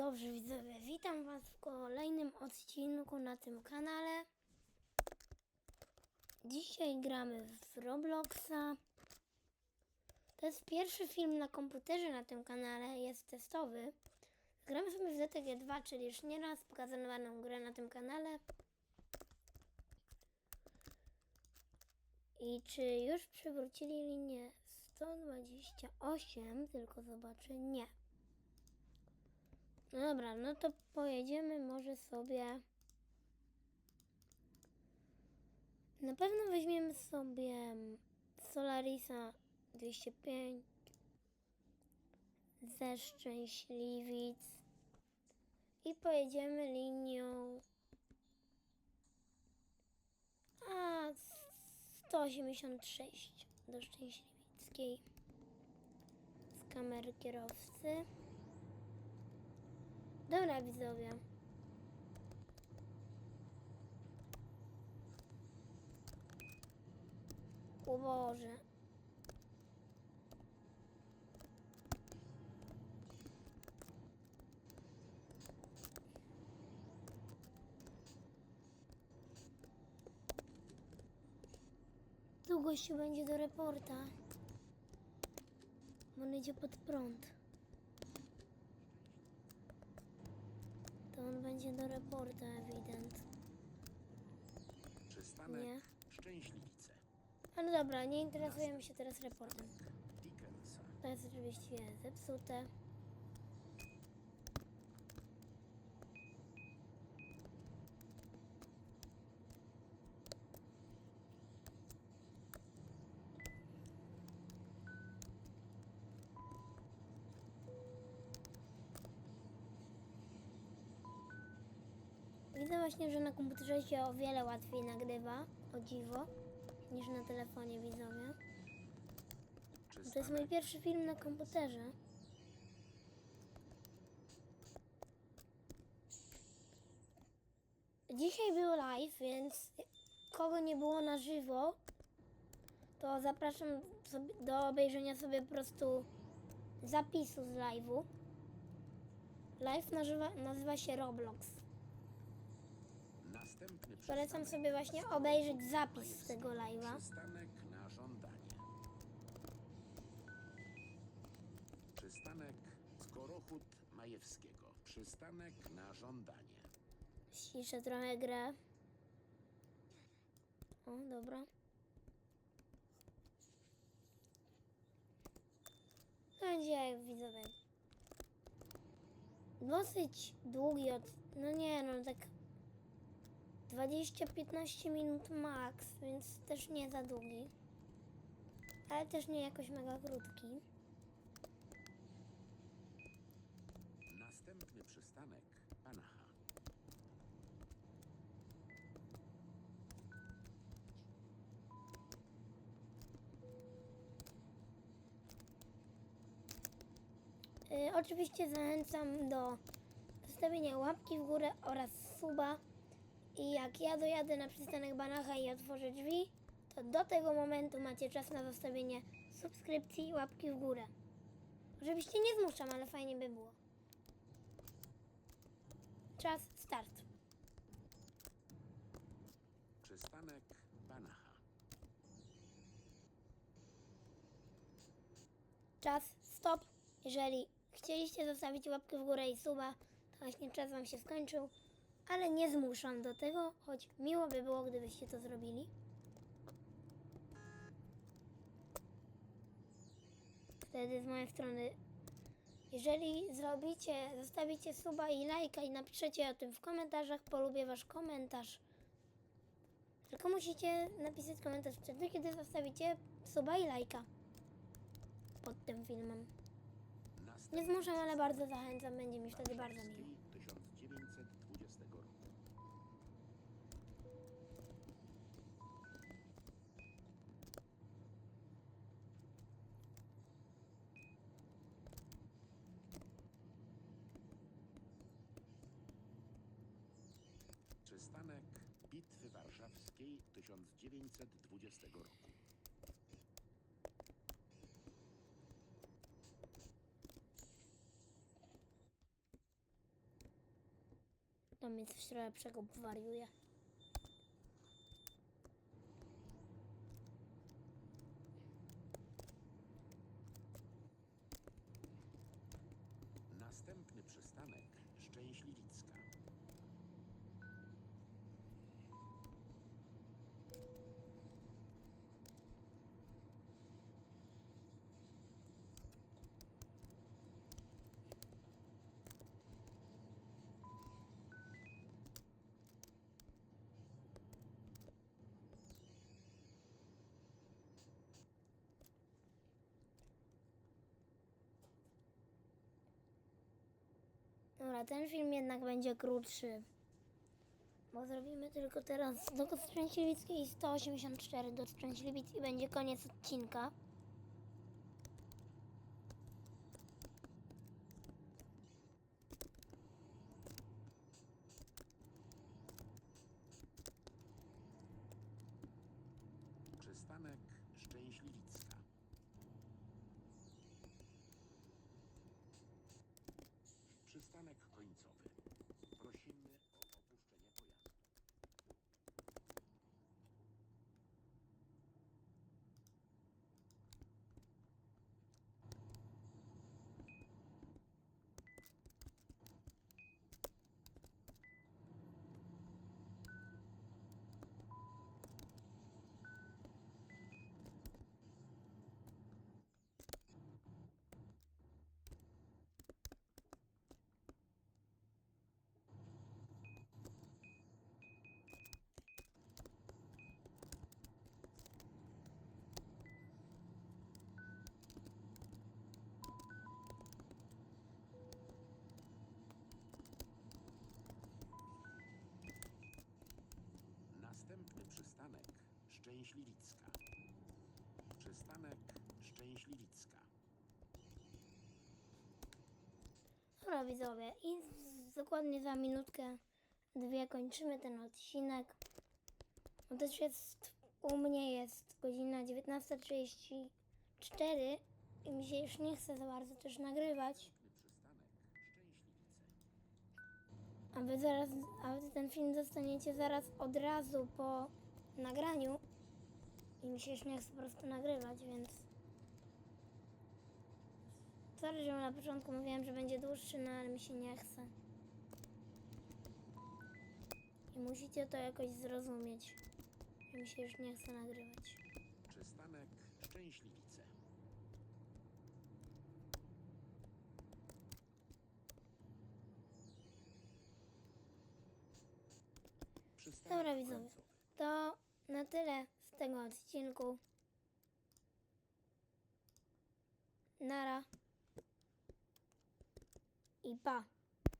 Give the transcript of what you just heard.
Dobrze widzowie, witam was w kolejnym odcinku na tym kanale. Dzisiaj gramy w Robloxa. To jest pierwszy film na komputerze na tym kanale, jest testowy. Gramy sobie w ZTG 2, czyli już nieraz pokazywaną grę na tym kanale. I czy już przywrócili linię 128? Tylko zobaczę, nie. No dobra, no to pojedziemy może sobie. Na pewno weźmiemy sobie Solarisa 205 ze Szczęśliwic i pojedziemy linią a 186 do Szczęśliwickiej z kamery kierowcy. Dobra, widzowie. O Boże. Tu gościu będzie do reporta. On idzie pod prąd. Będzie do reporta, ewident. Przystanek Nie. Szczęśliwice. A no dobra, nie interesujemy się teraz reportem. Dickensa. To jest oczywiście zepsute. Widzę właśnie, że na komputerze się o wiele łatwiej nagrywa, o dziwo, niż na telefonie widzowie. To jest mój pierwszy film na komputerze. Dzisiaj był live, więc kogo nie było na żywo, to zapraszam do obejrzenia sobie po prostu zapisu z live'u. Live nazywa, nazywa się Roblox. Polecam sobie właśnie obejrzeć zapis z tego live'a. Przystanek na żądanie. Przystanek Skorochód Majewskiego. Przystanek na żądanie. Ściszę trochę grę. O, dobra. Będzie jak widzowie. Dosyć długi od... No nie, no tak... 20-15 minut max, więc też nie za długi. Ale też nie jakoś mega krótki. Następny przystanek Panacha. Y, oczywiście zachęcam do zostawienia łapki w górę oraz suba. I jak ja dojadę na przystanek Banacha i otworzę drzwi, to do tego momentu macie czas na zostawienie subskrypcji i łapki w górę. Oczywiście nie zmuszam, ale fajnie by było. Czas start. Przystanek Panacha. Czas stop. Jeżeli chcieliście zostawić łapkę w górę i suba, to właśnie czas wam się skończył. Ale nie zmuszam do tego, choć miło by było, gdybyście to zrobili. Wtedy z mojej strony, jeżeli zrobicie, zostawicie suba i lajka i napiszecie o tym w komentarzach, polubię wasz komentarz. Tylko musicie napisać komentarz wtedy, kiedy zostawicie suba i lajka pod tym filmem. Nie zmuszam, ale bardzo zachęcam, będzie mi wtedy bardzo miło. 1920 roku. Przystanek Bitwy Warszawskiej 1920 roku. mnie coś lepszego wariuje. Następny przystanek Szczęśliwicka. Dobra, ten film jednak będzie krótszy. Bo zrobimy tylko teraz do Szczęśliwickiej 184 do Szczęśliwic i będzie koniec odcinka. Przystanek Szczęśliwicka. Przystanek końcowy. Prosimy o opuszczenie pojazdu. Następny przystanek Szczęśliwicka. Przystanek Szczęśliwicka. Dobra widzowie i dokładnie za minutkę, dwie kończymy ten odcinek. No też jest, u mnie jest godzina 19.34 i mi się już nie chce za bardzo też nagrywać. A wy zaraz, a wy ten film dostaniecie zaraz od razu po nagraniu. I mi się już nie chce po prostu nagrywać, więc... Sorry, że na początku mówiłem, że będzie dłuższy, no ale mi się nie chce. I musicie to jakoś zrozumieć. że Mi się już nie chce nagrywać. Przystanek Szczęśliwice. Dobra, widzowie. To na tyle tego odcinku. Nara. I pa.